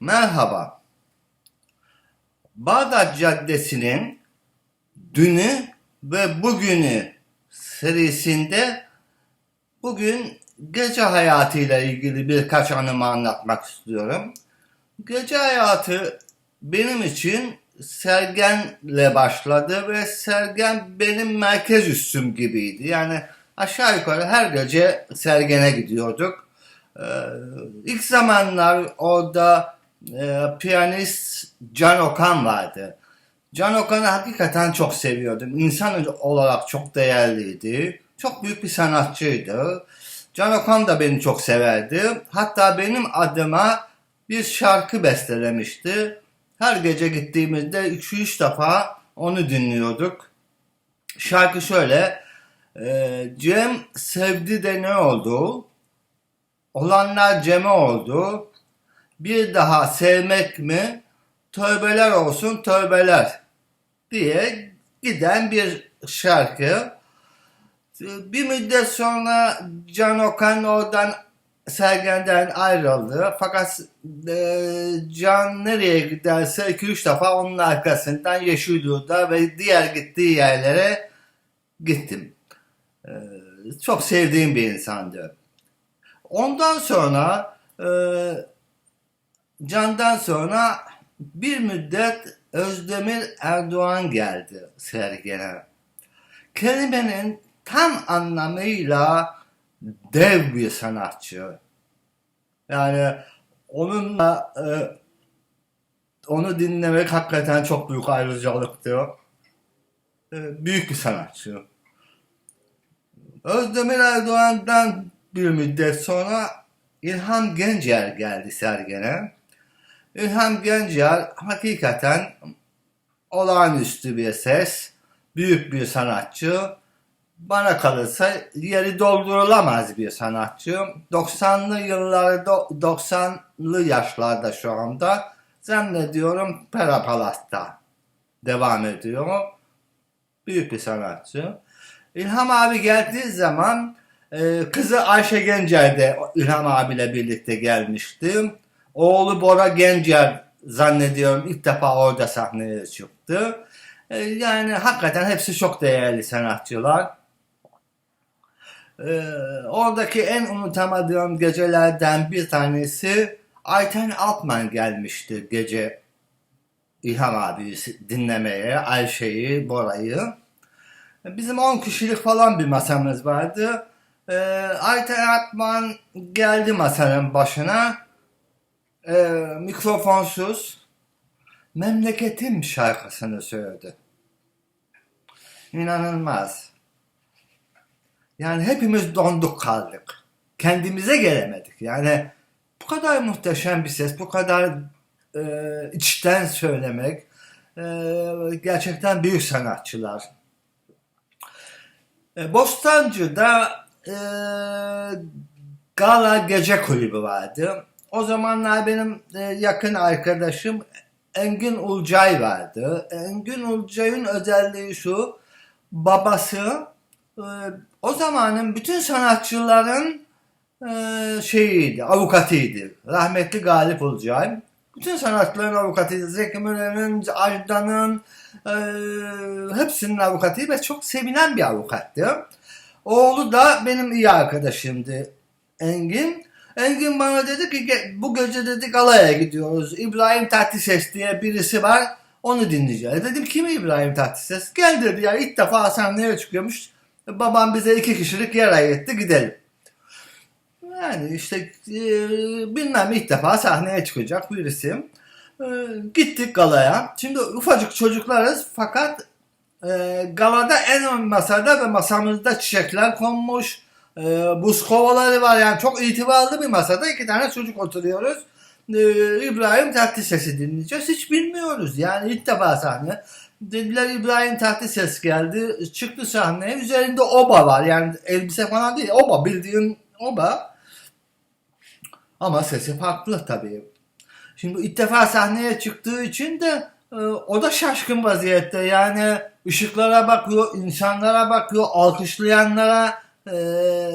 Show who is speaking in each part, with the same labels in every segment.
Speaker 1: Merhaba. Bağdat Caddesi'nin dünü ve bugünü serisinde bugün gece hayatıyla ilgili birkaç anımı anlatmak istiyorum. Gece hayatı benim için Sergen'le başladı ve Sergen benim merkez üssüm gibiydi. Yani aşağı yukarı her gece Sergen'e gidiyorduk. Ee, ilk zamanlar orada e, piyanist Can Okan vardı. Can Okan'ı hakikaten çok seviyordum. İnsan olarak çok değerliydi. Çok büyük bir sanatçıydı. Can Okan da beni çok severdi. Hatta benim adıma bir şarkı bestelemişti. Her gece gittiğimizde 2-3 defa onu dinliyorduk. Şarkı şöyle. e, Cem sevdi de ne oldu? Olanlar Cem'e oldu. Bir daha sevmek mi? Tövbeler olsun tövbeler diye giden bir şarkı. Bir müddet sonra Can Okan oradan Sergen'den ayrıldı. Fakat e, Can nereye giderse 2-3 defa onun arkasından Yeşilyurt'a ve diğer gittiği yerlere gittim. E, çok sevdiğim bir insandı. Ondan sonra e, Can'dan sonra bir müddet Özdemir Erdoğan geldi sergine. Kelimenin tam anlamıyla dev bir sanatçı. Yani onunla e, onu dinlemek hakikaten çok büyük ayrıcalıktı. E, büyük bir sanatçı. Özdemir Erdoğan'dan bir müddet sonra İlham Gencer geldi sergine. İlham Gencer hakikaten olağanüstü bir ses, büyük bir sanatçı. Bana kalırsa yeri doldurulamaz bir sanatçı. 90'lı yıllarda, 90'lı yaşlarda şu anda zannediyorum Pera Palas'ta devam ediyor. Büyük bir sanatçı. İlham abi geldiği zaman e, kızı Ayşe Gencer de İlham abiyle birlikte gelmişti. Oğlu Bora Gencer zannediyorum ilk defa orada sahneye çıktı. E, yani hakikaten hepsi çok değerli sanatçılar. E, oradaki en unutamadığım gecelerden bir tanesi Ayten Altman gelmişti gece İlham abi dinlemeye Ayşe'yi, Bora'yı. Bizim 10 kişilik falan bir masamız vardı. Ee, Ayten Altman geldi masanın başına. Ee, mikrofonsuz. Memleketim şarkısını söyledi. İnanılmaz. Yani hepimiz donduk kaldık. Kendimize gelemedik. Yani bu kadar muhteşem bir ses, bu kadar e, içten söylemek e, gerçekten büyük sanatçılar. E, Bostancı'da e, Gala Gece Kulübü vardı. O zamanlar benim e, yakın arkadaşım Engin Ulcay vardı. Engin Ulcay'ın özelliği şu, babası e, o zamanın bütün sanatçıların e, şeyiydi, avukatıydı. Rahmetli Galip Ulcay. Bütün sanatçıların avukatıydı. Zeki Müren'in, Ajdan'ın, hepsinin avukatıydı ve çok sevilen bir avukattı. Oğlu da benim iyi arkadaşımdı Engin. Engin bana dedi ki "Ge- bu gece dedi galaya gidiyoruz. İbrahim Tatlıses diye birisi var. Onu dinleyeceğiz. Dedim kim İbrahim Tatlıses? Gel dedi ya ilk defa sahneye çıkıyormuş. Babam bize iki kişilik yer ayırttı gidelim. Yani işte e, bilmem ilk defa sahneye çıkacak birisi. E, gittik galaya. Şimdi ufacık çocuklarız fakat e, galada en ön masada ve masamızda çiçekler konmuş. E, buz kovaları var yani çok itibarlı bir masada iki tane çocuk oturuyoruz. E, İbrahim Tatlıses'i dinleyeceğiz. Hiç bilmiyoruz yani ilk defa sahne. Dediler İbrahim Tatlıses geldi. Çıktı sahneye. Üzerinde oba var. Yani elbise falan değil. Oba bildiğin oba. Ama sesi farklı tabii. Şimdi ilk defa sahneye çıktığı için de e, o da şaşkın vaziyette. Yani ışıklara bakıyor, insanlara bakıyor, alkışlayanlara e,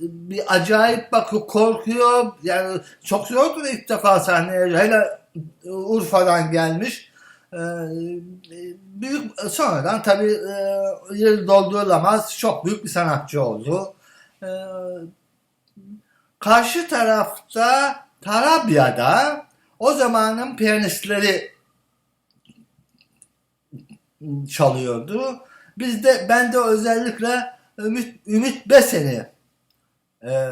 Speaker 1: bir acayip bakıyor, korkuyor. Yani çok zordur ilk defa sahneye. Hele Urfa'dan gelmiş. E, büyük sonradan tabii e, yeri doldurulamaz. Çok büyük bir sanatçı oldu. E, karşı tarafta Tarabya'da o zamanın piyanistleri çalıyordu. Biz de ben de özellikle Ümit, Ümit Besen'i e,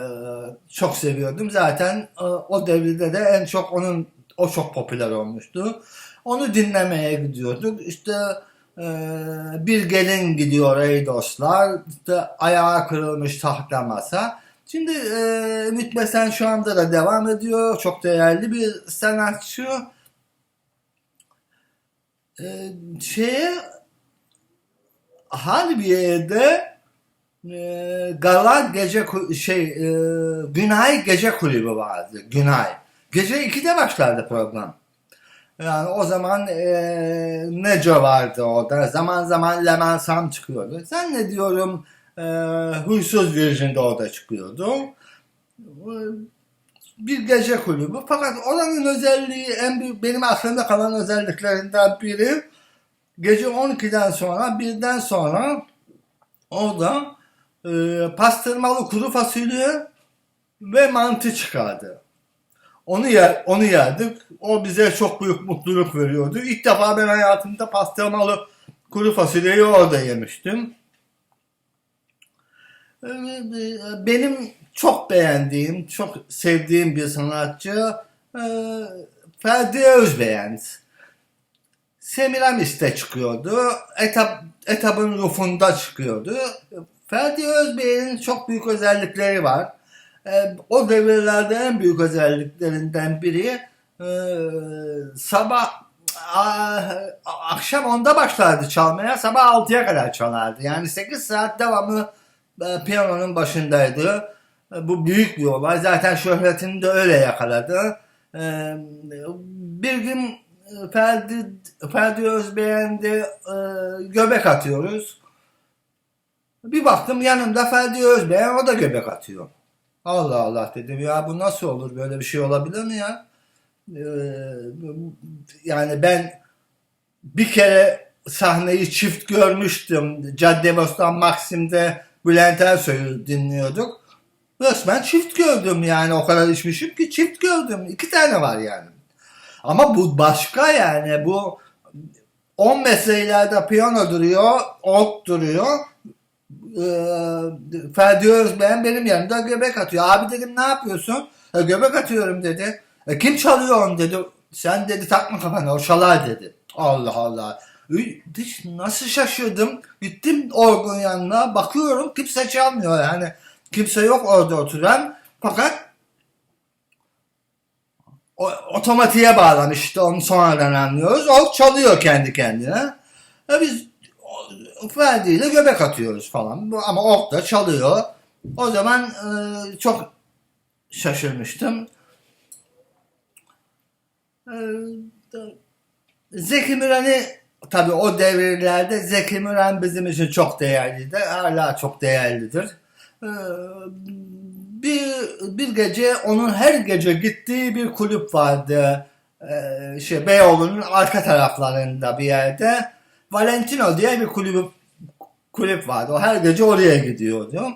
Speaker 1: çok seviyordum. Zaten e, o devirde de en çok onun o çok popüler olmuştu. Onu dinlemeye gidiyorduk. İşte e, bir gelin gidiyor ey dostlar. İşte ayağı kırılmış tahta masa. Şimdi e, Ümit Besen şu anda da devam ediyor. Çok değerli bir sanatçı. E, şeye Harbiye'de e, Gala Gece şey e, Günay Gece Kulübü vardı. Günay. Gece 2'de başlardı program. Yani o zaman e, Neco vardı orada. Zaman zaman Leman Sam çıkıyordu. Zannediyorum e, Huysuz Virgin de orada çıkıyordu. E, Bir gece kulübü. Fakat oranın özelliği en büyük, benim aklımda kalan özelliklerinden biri gece 12'den sonra birden sonra orada e, pastırmalı kuru fasulye ve mantı çıkardı. Onu yer, onu yerdik. O bize çok büyük mutluluk veriyordu. İlk defa ben hayatımda pastırmalı kuru fasulyeyi orada yemiştim. Ee, Benim çok beğendiğim, çok sevdiğim bir sanatçı e, Ferdi Özbeğen. Semiramis'te çıkıyordu. Etap, etabın rufunda çıkıyordu. Ferdi Özbey'in çok büyük özellikleri var. Ee, o devirlerde en büyük özelliklerinden biri e, sabah akşam 10'da başlardı çalmaya sabah 6'ya kadar çalardı. Yani 8 saat devamlı e, piyanonun başındaydı. E, bu büyük bir olay. Zaten şöhretini de öyle yakaladı. E, bir gün Ferdi, Ferdi Özbeğen'de göbek atıyoruz. Bir baktım yanımda Ferdi Özbeğen o da göbek atıyor. Allah Allah dedim ya bu nasıl olur böyle bir şey olabilir mi ya? Ee, yani ben bir kere sahneyi çift görmüştüm. Caddebostan Maksim'de Bülent Ersoy'u dinliyorduk. Resmen çift gördüm yani o kadar içmişim ki çift gördüm. İki tane var yani. Ama bu başka yani bu 10 metre ileride piyano duruyor, ot duruyor. Ee, Ferdi Özbeğen benim yanımda göbek atıyor. Abi dedim ne yapıyorsun? "E, göbek atıyorum dedi. "E, kim çalıyor onu dedi. Sen dedi takma kafana o çalar dedi. Allah Allah. Hiç nasıl şaşırdım. Gittim orgun yanına bakıyorum kimse çalmıyor yani. Kimse yok orada oturan. Fakat o, otomatiğe bağlamış onu sonradan anlıyoruz. O çalıyor kendi kendine. E biz o- Ferdi ile göbek atıyoruz falan. Ama ork da çalıyor. O zaman e, çok şaşırmıştım. E, Zeki Müren'i tabii o devirlerde Zeki Müren bizim için çok değerliydi. Hala çok değerlidir. E, bir, bir gece onun her gece gittiği bir kulüp vardı. E, şey Beyoğlu'nun arka taraflarında bir yerde. Valentino diye bir kulüp kulüp vardı. O her gece oraya gidiyordu.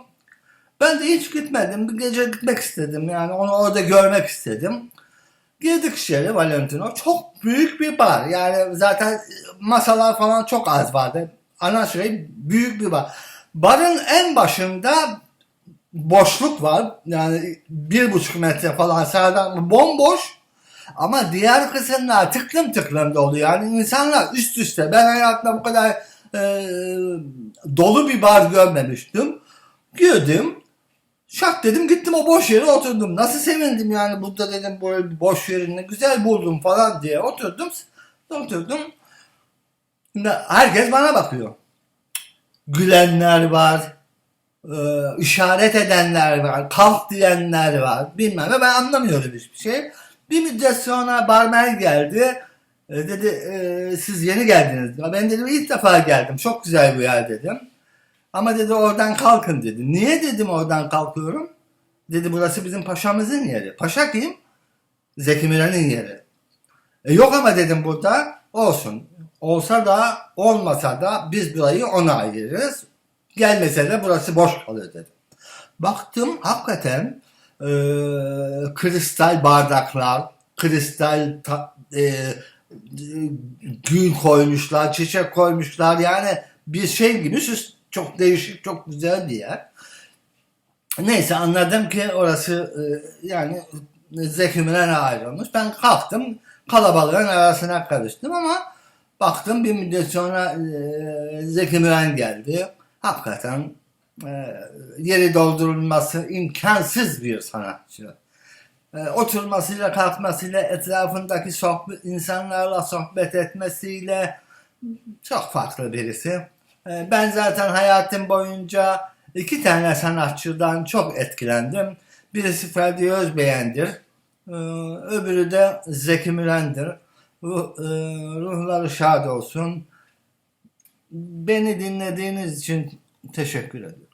Speaker 1: Ben de hiç gitmedim. Bir gece gitmek istedim. Yani onu orada görmek istedim. Girdik içeri Valentino. Çok büyük bir bar. Yani zaten masalar falan çok az vardı. Ana şey büyük bir bar. Barın en başında boşluk var. Yani bir buçuk metre falan sağdan bomboş. Ama diğer kısımlar tıklım tıklım dolu. Yani insanlar üst üste. Ben hayatımda bu kadar e, dolu bir bar görmemiştim. Girdim. Şak dedim gittim o boş yere oturdum. Nasıl sevindim yani burada dedim böyle bir boş yerini güzel buldum falan diye oturdum. Oturdum. Herkes bana bakıyor. Gülenler var. e, işaret edenler var. Kalk diyenler var. Bilmem ne ben anlamıyorum hiçbir şey. Bir müddet sonra barmen geldi. E, dedi e, siz yeni geldiniz. Ben dedim ilk defa geldim. Çok güzel bir yer dedim. Ama dedi oradan kalkın dedi. Niye dedim oradan kalkıyorum? Dedi burası bizim paşamızın yeri. Paşa kim? Zeki Müren'in yeri. E, yok ama dedim burada olsun. Olsa da olmasa da biz burayı ona ayırırız. Gelmese de burası boş kalır dedim. Baktım hakikaten e, kristal bardaklar, kristal ta- e, gül koymuşlar, çiçek koymuşlar. Yani bir şey gibi süs çok değişik, çok güzel bir yer. Neyse anladım ki orası e, yani Zeki Müren'e ayrılmış. Ben kalktım kalabalığın arasına karıştım ama baktım bir müddet sonra e, Zeki Müren geldi. Hakikaten e, yeri doldurulması imkansız bir sanatçı. E, oturmasıyla kalkmasıyla etrafındaki sohbet, insanlarla sohbet etmesiyle çok farklı birisi. E, ben zaten hayatım boyunca iki tane sanatçıdan çok etkilendim. Birisi Ferdi Özbeğen'dir. Öbürü de Zeki Müren'dir. Ruh, ruhları şad olsun. Beni dinlediğiniz için teşekkür ederim.